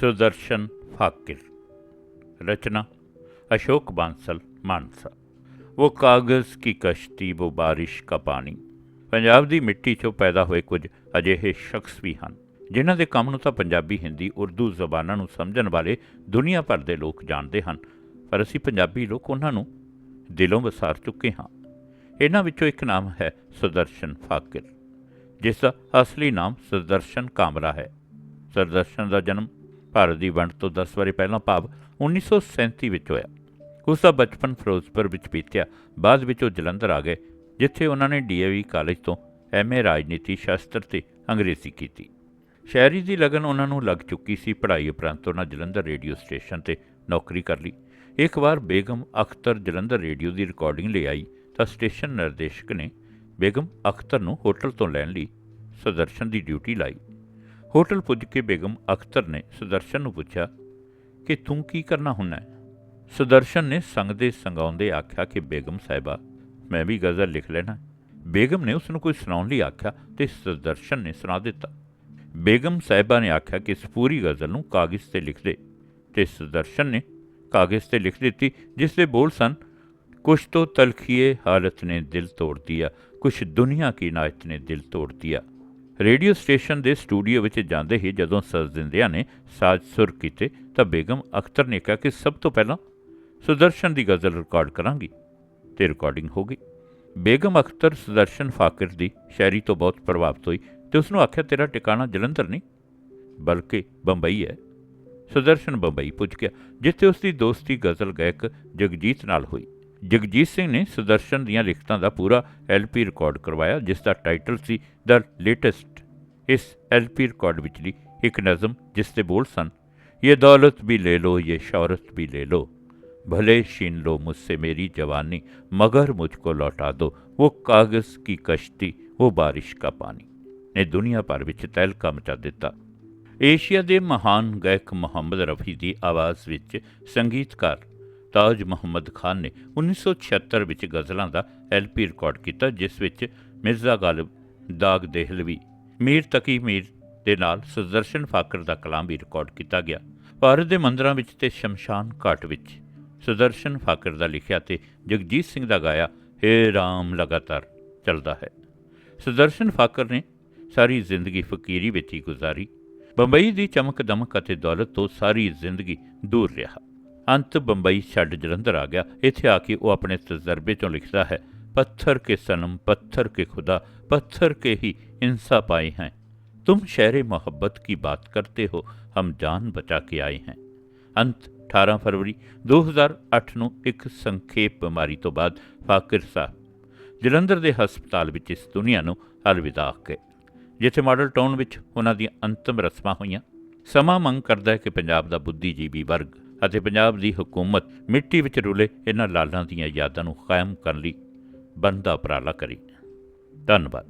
सुदर्शन फाकिर रचना अशोक बांसल मानसा वो ਕਾਗਜ਼ ਕੀ ਕਸ਼ਤੀ वो ਬਾਰਿਸ਼ का ਪਾਣੀ ਪੰਜਾਬ ਦੀ ਮਿੱਟੀ 'ਚੋਂ ਪੈਦਾ ਹੋਏ ਕੁਝ ਅਜਿਹੇ ਸ਼ਖਸ ਵੀ ਹਨ ਜਿਨ੍ਹਾਂ ਦੇ ਕੰਮ ਨੂੰ ਤਾਂ ਪੰਜਾਬੀ ਹਿੰਦੀ ਉਰਦੂ ਜ਼ਬਾਨਾਂ ਨੂੰ ਸਮਝਣ ਵਾਲੇ ਦੁਨੀਆ ਭਰ ਦੇ ਲੋਕ ਜਾਣਦੇ ਹਨ ਪਰ ਅਸੀਂ ਪੰਜਾਬੀ ਲੋਕ ਉਹਨਾਂ ਨੂੰ ਦਿਲੋਂ ਵਸਾਰ ਚੁੱਕੇ ਹਾਂ ਇਹਨਾਂ ਵਿੱਚੋਂ ਇੱਕ ਨਾਮ ਹੈ ਸੁਦਰਸ਼ਨ ਫਾਕਿਰ ਜਿਸ ਦਾ ਅਸਲੀ ਨਾਮ ਸੁਦਰਸ਼ਨ ਕਾਮਰਾ ਹੈ ਸੁਦਰਸ਼ਨ ਦਾ ਜਨਮ ਭਾਰਤ ਦੀ ਵੰਡ ਤੋਂ 10 ਵਾਰੀ ਪਹਿਲਾਂ ਭਾਵ 1937 ਵਿੱਚ ਹੋਇਆ। ਉਸ ਦਾ ਬਚਪਨ ਫਿਰੋਜ਼ਪੁਰ ਵਿੱਚ ਬੀਤਿਆ। ਬਾਅਦ ਵਿੱਚ ਉਹ ਜਲੰਧਰ ਆ ਗਏ, ਜਿੱਥੇ ਉਹਨਾਂ ਨੇ ਡੀਏਵੀ ਕਾਲਜ ਤੋਂ ਐਮਏ ਰਾਜਨੀਤੀ ਸ਼ਾਸਤਰ ਤੇ ਅੰਗਰੇਜ਼ੀ ਕੀਤੀ। ਸ਼ਾਇਰੀ ਦੀ ਲਗਨ ਉਹਨਾਂ ਨੂੰ ਲੱਗ ਚੁੱਕੀ ਸੀ। ਪੜ੍ਹਾਈ ਉਪਰੰਤ ਉਹਨਾਂ ਜਲੰਧਰ ਰੇਡੀਓ ਸਟੇਸ਼ਨ ਤੇ ਨੌਕਰੀ ਕਰ ਲਈ। ਇੱਕ ਵਾਰ ਬੇਗਮ ਅਖਤਰ ਜਲੰਧਰ ਰੇਡੀਓ ਦੀ ਰਿਕਾਰਡਿੰਗ ਲਈ ਆਈ ਤਾਂ ਸਟੇਸ਼ਨ ਨਿਰਦੇਸ਼ਕ ਨੇ ਬੇਗਮ ਅਖਤਰ ਨੂੰ ਹੋਟਲ ਤੋਂ ਲੈਣ ਲਈ ਸੁਦਰਸ਼ਨ ਦੀ ਡਿਊਟੀ ਲਾਈ। ਹੋਟਲ ਪੁੱਜ ਕੇ ਬੇਗਮ ਅਖਤਰ ਨੇ ਸੁਦਰਸ਼ਨ ਨੂੰ ਪੁੱਛਿਆ ਕਿ ਤੂੰ ਕੀ ਕਰਨਾ ਹੁੰਨਾ ਹੈ? ਸੁਦਰਸ਼ਨ ਨੇ ਸੰਗਦੇ ਸੰਗਾਉਂਦੇ ਆਖਿਆ ਕਿ ਬੇਗਮ ਸਾਹਿਬਾ, ਮੈਂ ਵੀ ਗਜ਼ਲ ਲਿਖ ਲੈਣਾ ਬੇਗਮ ਨੇ ਉਸ ਨੂੰ ਕੋਈ ਸੁਣਾਉਣ ਲਈ ਆਖਿਆ ਤੇ ਸੁਦਰਸ਼ਨ ਨੇ ਸੁਣਾ ਦਿੱਤਾ। ਬੇਗਮ ਸਾਹਿਬਾ ਨੇ ਆਖਿਆ ਕਿ ਇਸ ਪੂਰੀ ਗਜ਼ਲ ਨੂੰ ਕਾਗਜ਼ ਤੇ ਲਿਖ ਦੇ ਤੇ ਸੁਦਰਸ਼ਨ ਨੇ ਕਾਗਜ਼ ਤੇ ਲਿਖ ਦਿੱਤੀ, ਜਿਸ ਦੇ ਬੋਲ ਸਨ, ਕੁਛ तो ਤਲਖੀਏ ਹਾਲਤ ਨੇ ਦਿਲ ਤੋੜ ਦਿਆ ਕੁਛ ਦੁਨੀਆ ਕੀ ਨਾਇਤ ਨੇ ਦਿਲ ਤੋੜ ਦਿਆ ਰੇਡੀਓ ਸਟੇਸ਼ਨ ਦੇ ਸਟੂਡੀਓ ਵਿੱਚ ਜਾਂਦੇ ਹੀ ਜਦੋਂ ਸਜਦਿੰਦਿਆਂ ਨੇ ਸਾਜ਼ ਸੁਰ ਕੀਤੇ ਤਾਂ ਬੇਗਮ ਅਖਤਰ ਨੇ ਕਿਹਾ ਕਿ ਸਭ ਤੋਂ ਪਹਿਲਾਂ ਸੁਦਰਸ਼ਨ ਦੀ ਗਜ਼ਲ ਰਿਕਾਰਡ ਕਰਾਂਗੀ ਤੇ ਰਿਕਾਰਡਿੰਗ ਹੋ ਗਈ। ਬੇਗਮ ਅਖਤਰ ਸੁਦਰਸ਼ਨ ਫਾਕਿਰ ਦੀ ਸ਼ਾਇਰੀ ਤੋਂ ਬਹੁਤ ਪ੍ਰਭਾਵਿਤ ਹੋਈ ਤੇ ਉਸ ਨੂੰ ਆਖਿਆ, ਤੇਰਾ ਟਿਕਾਣਾ ਜਲੰਧਰ ਨਹੀਂ, ਬਲਕਿ ਬੰਬਈ ਹੈ। ਸੁਦਰਸ਼ਨ ਬੰਬਈ ਪੁੱਜ ਗਿਆ, ਜਿੱਥੇ ਉਸ ਦੀ ਦੋਸਤੀ ਗਜ਼ਲ ਗਾਇਕ ਜਗਜੀਤ ਨਾਲ ਹੋਈ। ਜਗਜੀਤ ਸਿੰਘ ਨੇ ਸੁਦਰਸ਼ਨ ਦੀਆਂ ਲਿਖਤਾਂ ਦਾ ਪੂਰਾ ਐਲਪੀ ਰਿਕਾਰਡ ਕਰਵਾਇਆ ਜਿਸ ਦਾ ਟਾਈਟਲ ਸੀ ਦ ਲੇਟੈਸਟ ਇਸ ਐਲਪੀ ਰਿਕਾਰਡ ਵਿਚਲੀ ਇੱਕ ਨਜ਼ਮ ਜਿਸ ਦੇ ਬੋਲ ਸਨ ये दौलत भी ले लो ये शौहरत भी ले लो भले छीन लो मुझसे मेरी जवानी मगर मुझको लौटा दो वो कागज की कश्ती वो बारिश का पानी ਨੇ ਦੁਨੀਆ ਭਰ ਵਿੱਚ ਤਹਿਲਕਾ ਮਚਾ ਦਿੱਤਾ ਏਸ਼ੀਆ ਦੇ ਮਹਾਨ ਗਾਇਕ ਮੁਹੰਮਦ ਰਫੀ ਦੀ ਆਵਾਜ਼ ਵਿੱਚ ਸੰਗੀਤਕਾਰ ਤਾਜ ਮੁਹੰਮਦ ਖਾਨ ਨੇ 1976 ਵਿੱਚ ਗਜ਼ਲਾਂ ਦਾ ਐਲਪੀ ਰਿਕਾਰਡ ਕੀਤਾ, ਜਿਸ ਵਿੱਚ ਮਿਰਜ਼ਾ ਗਾਲਿਬ, ਦਾਗ ਦੇਹਲਵੀ, ਮੀਰ ਤਕੀ ਮੀਰ ਦੇ ਨਾਲ ਸੁਦਰਸ਼ਨ ਫਾਕਰ ਦਾ ਕਲਾਮ ਵੀ ਰਿਕਾਰਡ ਕੀਤਾ ਗਿਆ। ਭਾਰਤ ਦੇ ਮੰਦਰਾਂ ਵਿੱਚ ਤੇ ਸ਼ਮਸ਼ਾਨ ਘਾਟ ਵਿੱਚ ਸੁਦਰਸ਼ਨ ਫਾਕਰ ਦਾ ਲਿਖਿਆ ਤੇ ਜਗਜੀਤ ਸਿੰਘ ਦਾ ਗਾਇਆ, ਹੇ ਰਾਮ ਲਗਾਤਾਰ ਚੱਲਦਾ ਹੈ। ਸੁਦਰਸ਼ਨ ਫਾਕਰ ਨੇ ਸਾਰੀ ਜ਼ਿੰਦਗੀ ਫਕੀਰੀ ਵਿੱਚ ਹੀ ਗੁਜ਼ਾਰੀ। ਬੰਬਈ ਦੀ ਚਮਕ ਦਮਕ ਅਤੇ ਦੌਲਤ ਤੋਂ ਸਾਰੀ ਜ਼ਿੰਦਗੀ ਦੂਰ ਰਿਹਾ। ਅੰਤ ਬੰਬਈ ਛੱਡ ਜਲੰਧਰ ਆ ਗਿਆ ਇੱਥੇ ਆ ਕੇ ਉਹ ਆਪਣੇ ਤਜਰਬੇ ਚੋਂ ਲਿਖਦਾ ਹੈ पत्थर के सनम पत्थर के खुदा पत्थर के ही इंसा पाए हैं तुम शहर मोहब्बत की बात करते हो हम जान बचा के आए हैं ਅੰਤ 18 ਫਰਵਰੀ 2008 ਨੂੰ ਇੱਕ ਸੰਖੇਪ ਬਿਮਾਰੀ ਤੋਂ ਬਾਅਦ ਫਾਕਿਰ ਸਾਹਿਬ ਜਲੰਧਰ ਦੇ ਹਸਪਤਾਲ ਵਿੱਚ ਇਸ ਦੁਨੀਆ ਨੂੰ ਅਲਵਿਦਾ ਆਖ ਗਏ ਜਿੱਥੇ ਮਾਡਲ ਟਾਊਨ ਵਿੱਚ ਉਹਨਾਂ ਦੀਆਂ ਅੰਤਮ ਰਸਮਾਂ ਹੋਈਆਂ ਸਮਾਂ ਮੰਗ ਕਰਦਾ ਹੈ ਕਿ ਪੰਜਾਬ ਦਾ ਬੁੱਧੀਜੀਵੀ ਵਰਗ ਅਤੇ ਪੰਜਾਬ ਦੀ ਹਕੂਮਤ ਮਿੱਟੀ ਵਿੱਚ ਰੁਲੇ ਇਹਨਾਂ ਲਾਲਾਂ ਦੀਆਂ ਯਾਦਾਂ ਨੂੰ ਕਾਇਮ ਕਰਨ ਲਈ ਬਣਦਾ ਉਪਰਾਲਾ ਕਰੇ। ਧੰਨਵਾਦ।